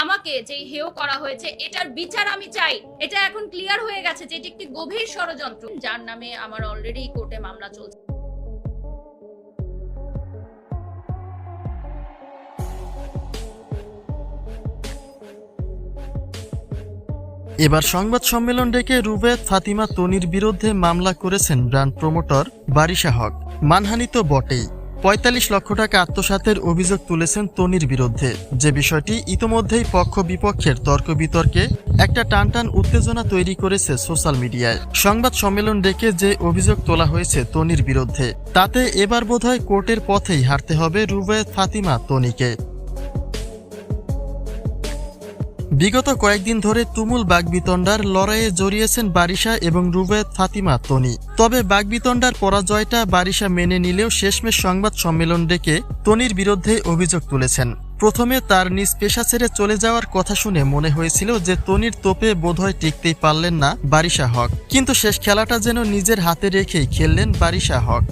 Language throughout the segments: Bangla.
আমাকে যে হেয় করা হয়েছে, এটার বিচার আমি চাই। এটা এখন ক্লিয়ার হয়ে গেছে যে এটি একটি গভীর ষড়যন্ত্র। যার নামে আমার অলরেডি কোর্টে মামলা চলছে। এবার সংবাদ সম্মেলন ডেকে রুবেদ ফাতিমা, তনির বিরুদ্ধে মামলা করেছেন ব্র্যান্ড প্রমোটর বারিশা হক। মানহানি তো বটেই। পঁয়তাল্লিশ লক্ষ টাকা আত্মসাতের অভিযোগ তুলেছেন তনির বিরুদ্ধে। যে বিষয়টি ইতোমধ্যেই পক্ষ বিপক্ষের তর্ক বিতর্কে একটা টানটান উত্তেজনা তৈরি করেছে সোশ্যাল মিডিয়ায়। সংবাদ সম্মেলন ডেকে যে অভিযোগ তোলা হয়েছে তনির বিরুদ্ধে, তাতে এবার বোধহয় কোর্টের পথেই হারতে হবে রুবেদ ফাতিমা তনিকে। বিগত কয়েকদিন ধরে তুমুল বাগবিতণ্ডার লড়াইয়ে জড়িয়েছেন বারিশা এবং রুবেদ ফাতিমা তনি। তবে বাগবিতণ্ডার পরাজয়টা বারিশা মেনে নিলেও শেষমেশ সংবাদ সম্মেলন ডেকে তনির বিরুদ্ধে অভিযোগ তুলেছেন। প্রথমে তার নিজ পেশা ছেড়ে চলে যাওয়ার কথা শুনে মনে হয়েছিল যে তনির তোপে বোধহয় টিকতেই পারলেন না বারিশা হক। কিন্তু শেষ খেলাটা যেন নিজের হাতে রেখেই খেললেন বারিশা হক।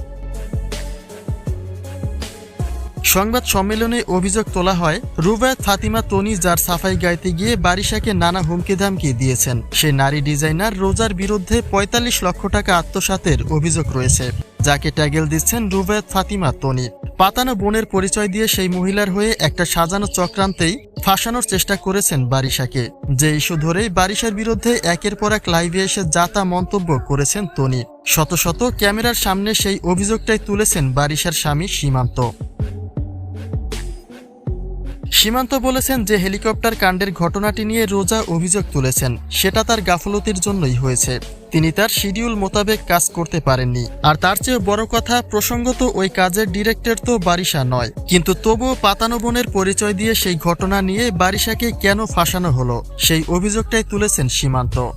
সংবাদ সম্মেলনে অভিযোগ তোলা হয়, রুবায়ত, ফাতিমা তনি যার সাফাই গাইতে গিয়ে বারিশাকে নানা হুমকি ধামকি দিয়েছেন। সে নারী ডিজাইনার রোজার বিরুদ্ধে পঁয়তাল্লিশ লক্ষ টাকা আত্মসাতের অভিযোগ রয়েছে, যাকে ট্যাগেল দিচ্ছেন রুবায়ত, ফাতিমা, তনি। পাতানো বোনের পরিচয় দিয়ে সেই মহিলার হয়ে একটা সাজানো চক্রান্তেই ফাঁসানোর চেষ্টা করেছেন বারিশাকে। যে ইস্যু ধরেই বারিশার বিরুদ্ধে একের পর এক লাইভে এসে যাতা মন্তব্য করেছেন তনি। শত শত ক্যামেরার সামনে সেই অভিযোগটাই তুলেছেন বারিশার স্বামী সীমান্ত। সীমান্ত বলেছেন যে হেলিকপ্টার কাণ্ডের ঘটনাটি নিয়ে রোজা অভিযোগ তুলেছেন। সেটা তার গাফলতির জন্যই হয়েছে। তিনি তার শিডিউল মোতাবেক কাজ করতে পারেননি। আর তার চেয়ে বড় কথা, প্রসঙ্গত ওই কাজের ডিরেক্টর তো বারিশা নয়। কিন্তু তবুও পাতানো বোনের পরিচয় দিয়ে সেই ঘটনা নিয়ে বারিশাকে কেন ফাঁসানো হলো, সেই অভিযোগটাই তুলেছেন সীমান্ত।